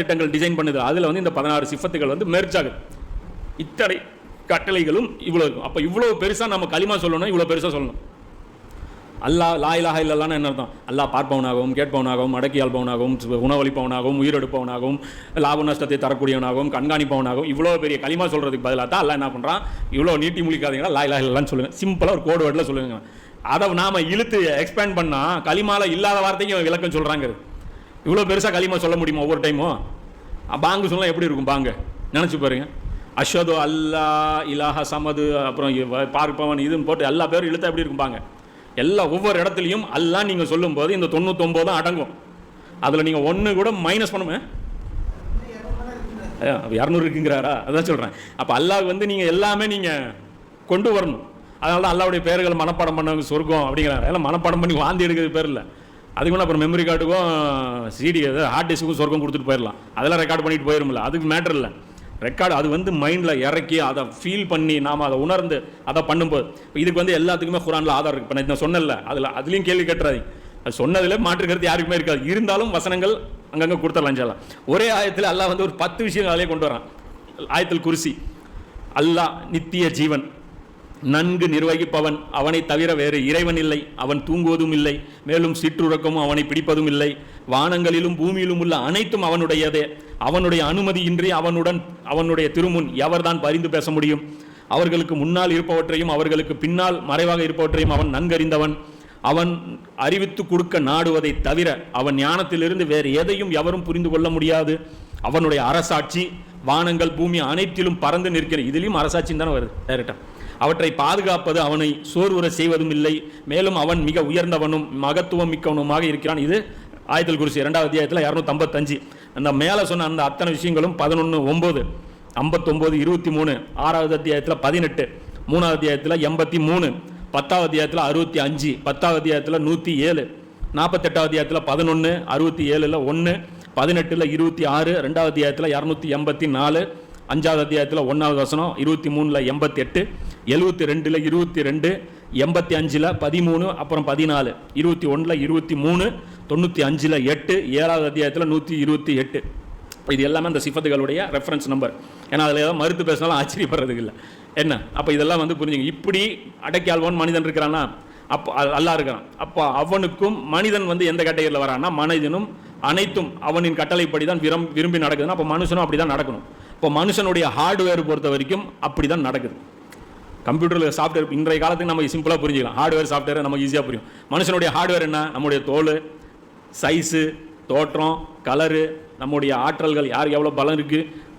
திட்டங்கள் டிசைன் பண்ணுது. அதில் வந்து இந்த பதினாறு சிஃபத்துகள் வந்து மெர்ஜ் ஆகுது. இத்தனை கட்டளைகளும் இவ்வளோ இருக்கும் அப்போ இவ்வளோ பெருசாக நம்ம களிமா சொல்லணும் இவ்வளோ பெருசாக சொல்லணும். அல்லாஹ் லாயிலாக இலாஹ என்ன அர்த்தம்? அல்லா பார்ப்பவனாகவும் கேட்பவனாகவும் அடக்கியாள்பவனாகவும் உணவளிப்பவனாகவும் உயிரெடுப்பவனாகவும் லாப நஷ்டத்தை தரக்கூடியவனாகவும் கண்காணிப்பவனாகவும் இவ்வளோ பெரிய களிமா சொல்கிறதுக்கு பதிலாக தான் அல்லா என்ன பண்ணுறான் இவ்வளோ நீட்டி முழிக்காதீங்களா? லாயிலாக இல்லைன்னு சொல்லுங்கள் சிம்பிளாக ஒரு கோடு வேர்டில் சொல்லுங்க. அதை நாம் இழுத்து எக்ஸ்பேண்ட் பண்ணால் களிமாவில் இல்லாத வார்த்தைக்கு விளக்கம் சொல்கிறாங்க இவ்வளோ பெருசாக களிமா சொல்ல முடியுமா ஒவ்வொரு டைமும் பாங்கு சொல்லலாம் எப்படி இருக்கும் பாங்கு? நினச்சி பாருங்க. அஸ்வதோ அல்லா இலாஹ சமது அப்புறம் பார்ப்பவன் இதுன்னு போட்டு எல்லா பேரும் இழுத்தா எப்படி இருக்கும்பாங்க எல்லா ஒவ்வொரு இடத்துலையும் அல்லாஹ் நீங்கள் சொல்லும்போது இந்த தொண்ணூத்தொம்போதும் அடங்கும். அதில் நீங்கள் ஒன்று கூட மைனஸ் பண்ணுமே இரநூறு இருக்குங்கிறாரா? அதான் சொல்கிறேன் அப்போ அல்லாஹ் வந்து நீங்கள் எல்லாமே நீங்கள் கொண்டு வரணும். அதனால தான் அல்லாவுடைய பேர்கள் மனப்பாடம் பண்ணவங்க சொர்க்கம் அப்படிங்கிறாங்க எல்லாம் மனப்பாடம் பண்ணி வாந்தி எடுக்கிறது பேர் இல்லை. அதுக்கு மேலே அப்புறம் மெமரி கார்டுக்கும் சிடி ஹார்ட் டிஸ்க்குக்கும் சொர்க்கம் கொடுத்துட்டு போயிடலாம் அதெல்லாம் ரெக்கார்ட் பண்ணிட்டு போயிருமில்ல. அதுக்கு மேட்டர் இல்லை. ரெக்கார்டு அது வந்து மைண்டில் இறக்கி அதை ஃபீல் பண்ணி நாம் அதை உணர்ந்து அதை பண்ணும்போது. இதுக்கு வந்து எல்லாத்துக்குமே குரானில் ஆதாரம் இருக்குது இப்போ நான் சொன்னல அதில் அதுலேயும் கேள்வி கட்டுறாதீங்க. அது சொன்னதில் மாற்று கருத்து யாருக்குமே இருக்காது. இருந்தாலும் வசனங்கள் அங்கங்கே கொடுத்துடலாம் சொல்லலாம் ஒரே ஆயத்தில் அல்லாஹ் வந்து ஒரு பத்து விஷயம் அதிலே கொண்டு வரான். ஆயத்தில் குருசி. அல்லாஹ் நித்திய ஜீவன். நன்கு நிர்வகிப்பவன் அவனை தவிர வேறு இறைவன் இல்லை. அவன் தூங்குவதும் இல்லை. மேலும் சிற்றுறக்கமும் அவனை பிடிப்பதும் இல்லை. வானங்களிலும் பூமியிலும் உள்ள அனைத்தும் அவனுடையதே. அவனுடைய அனுமதியின்றி அவனுடன் அவனுடைய திருமுன் எவர்தான் பரிந்து பேச முடியும்? அவர்களுக்கு முன்னால் இருப்பவற்றையும் அவர்களுக்கு பின்னால் மறைவாக இருப்பவற்றையும் அவன் நன்கறிந்தவன். அவன் அறிவித்து கொடுக்க நாடுவதை தவிர அவன் ஞானத்திலிருந்து வேறு எதையும் எவரும் புரிந்து கொள்ள முடியாது. அவனுடைய அரசாட்சி வானங்கள் பூமி அனைத்திலும் பறந்து நிற்கிற இதுலேயும் அரசாட்சியும் தானே வருது டைரக்டாக அவற்றை பாதுகாப்பது அவனை சோர்வுற செய்வதும் இல்லை. மேலும் அவன் மிக உயர்ந்தவனும் மகத்துவம் மிக்கவனுமாக இருக்கிறான். இது ஆயத்தில் குருசி இரண்டாவது அத்தியாயத்தில் இரநூத்தம்பத்தஞ்சு. அந்த மேலே சொன்ன அந்த அத்தனை விஷயங்களும் பதினொன்று ஒம்பது ஐம்பத்தொம்போது இருபத்தி மூணு ஆறாவது அத்தியாயத்தில் பதினெட்டு மூணாவது அத்தியாயத்தில் எண்பத்தி மூணு பத்தாவது அத்தியாயத்தில் அறுபத்தி அஞ்சு பத்தாவது அத்தியாயத்தில் நூற்றி ஏழு நாற்பத்தெட்டாவது அத்தியாயத்தில் பதினொன்று அறுபத்தி ஏழில் ஒன்று பதினெட்டில் இருபத்தி ஆறு ரெண்டாவது அத்தியாயத்தில் இரநூத்தி எண்பத்தி நாலு அஞ்சாவது அத்தியாயத்தில் ஒன்றாவது வசனம் இருபத்தி மூணில் எண்பத்தி எட்டு எழுபத்தி ரெண்டில் இருபத்தி ரெண்டு எண்பத்தி அஞ்சில் பதிமூணு அப்புறம் பதினாலு இருபத்தி ஒன்றில் இருபத்தி மூணு தொண்ணூற்றி அஞ்சில் எட்டு ஏழாவது அத்தியாயத்தில் நூற்றி இருபத்தி எட்டு. இது எல்லாமே அந்த சிஃபத்துகளுடைய ரெஃபரன்ஸ் நம்பர் ஏன்னா அதில் ஏதாவது மறுத்து பேசினாலும் ஆச்சரியப்படுறதுக்கு இல்லை. என்ன? அப்போ இதெல்லாம் வந்து புரிஞ்சுங்க. இப்படி அடக்கியாள்வன் மனிதன் இருக்கிறானா? அப்போ நல்லா இருக்கிறான். அப்போ அவனுக்கும் மனிதன் வந்து எந்த கேட்டகரியில் வரான்னா மனிதனும் அனைத்தும் அவனின் கட்டளைப்படி தான் விரும் விரும்பி நடக்குதுன்னா அப்போ மனுஷனும் அப்படி தான் நடக்கணும். இப்போ மனுஷனுடைய ஹார்ட்வேர் பொறுத்த வரைக்கும் அப்படி தான் நடக்குது. கம்ப்யூட்டரில் சாஃப்ட்வேர் இன்றைய காலத்துக்கு நம்ம சிம்பிளாக புரிஞ்சுக்கலாம். ஹார்ட்வேர் சாஃப்ட்வேர் நமக்கு ஈஸியாக புரியும். மனுஷனுடைய ஹார்ட்வேர் என்ன? நம்முடைய தோல் சைஸு தோற்றம் கலரு நம்முடைய ஆற்றல்கள் யாருக்கு எவ்வளோ பலம் இருக்குது